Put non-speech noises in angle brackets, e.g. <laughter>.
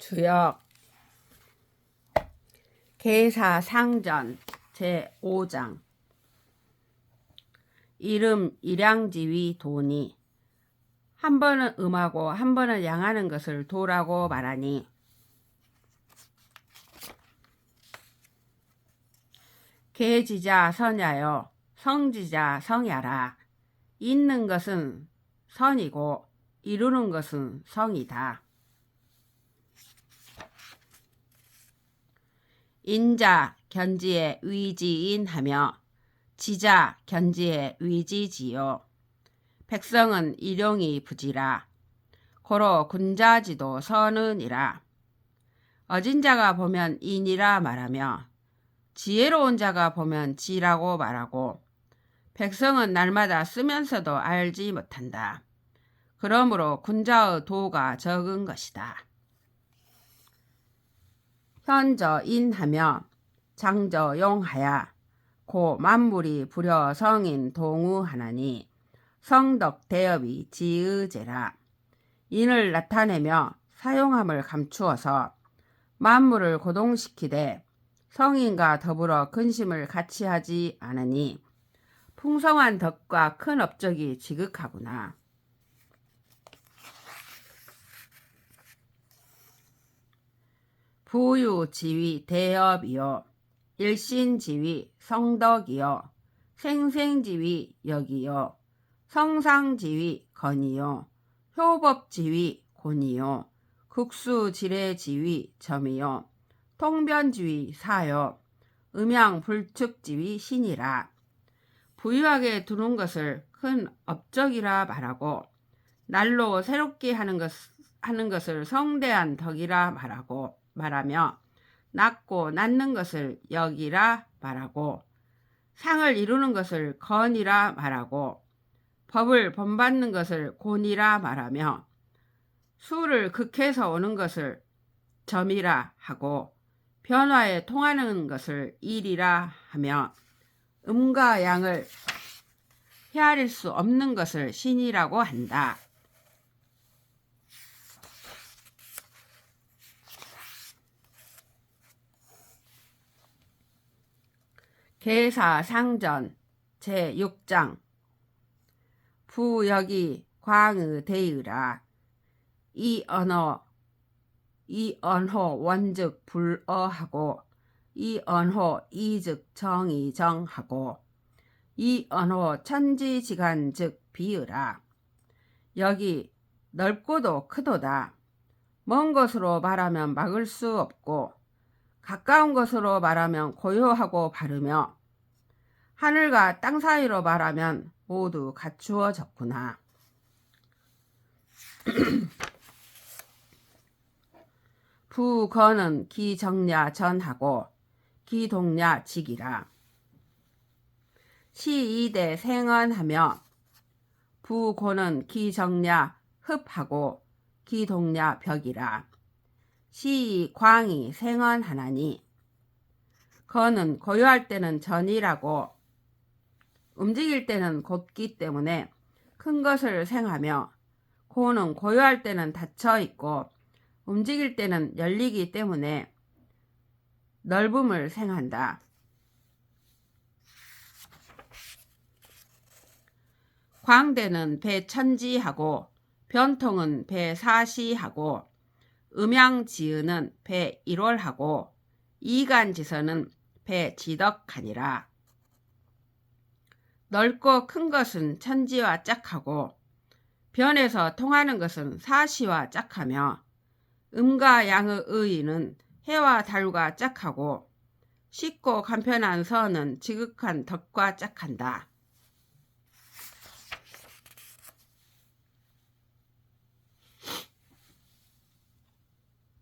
주역. 계사상전 제5장. 이름 일양지위 도니 한 번은 음하고 한 번은 양하는 것을 도라고 말하니. 계지자 선야여 성지자 성야라. 있는 것은 선이고 이루는 것은 성이다. 인자 견지의 위지인하며 지자 견지의 위지지요. 백성은 일용이 부지라. 고로 군자지도 선은이라. 어진 자가 보면 인이라 말하며 지혜로운 자가 보면 지라고 말하고 백성은 날마다 쓰면서도 알지 못한다. 그러므로 군자의 도가 적은 것이다. 현저 인하며 장저 용하야 고 만물이 불여 성인 동우하나니 성덕 대업이 지의제라 인을 나타내며 사용함을 감추어서 만물을 고동시키되 성인과 더불어 근심을 같이 하지 않으니 풍성한 덕과 큰 업적이 지극하구나. 부유 지위 대업이요. 일신 지위 성덕이요. 생생 지위 여기요. 성상 지위 건이요. 효법 지위 곤이요. 국수지례지위 점이요. 통변 지위 사요. 음양 불축 지위 신이라. 부유하게 두는 것을 큰 업적이라 말하고 날로 새롭게 하는 것 하는 것을 성대한 덕이라 말하고 말하며 낮고 낮는 것을 여기라 말하고 상을 이루는 것을 건이라 말하고 법을 본받는 것을 곤이라 말하며 수를 극해서 오는 것을 점이라 하고 변화에 통하는 것을 일이라 하며 음과 양을 헤아릴 수 없는 것을 신이라고 한다. 계사상전 제6장. 부여기 광의 대의라. 이 언어 이 언호 원즉 불어하고 이 언호 이즉 정이정하고 이 언호 천지지간 즉 비으라. 여기 넓고도 크도다. 먼 것으로 말하면 막을 수 없고 가까운 것으로 말하면 고요하고 바르며 하늘과 땅 사이로 말하면 모두 갖추어졌구나. <clears throat> 부거는 기정야 전하고 기동야 직이라. 시이대 생언하며 부고는 기정야 흡하고 기동야 벽이라. 시 광이 생언하나니 거는 고요할 때는 전이라고 움직일 때는 곧기 때문에 큰 것을 생하며 고는 고요할 때는 닫혀 있고 움직일 때는 열리기 때문에 넓음을 생한다. 광대는 배천지하고 변통은 배사시하고 음양지은은 배일월하고 이간지선은 배지덕하니라. 넓고 큰 것은 천지와 짝하고 변에서 통하는 것은 사시와 짝하며 음과 양의 의의는 해와 달과 짝하고 쉽고 간편한 선은 지극한 덕과 짝한다.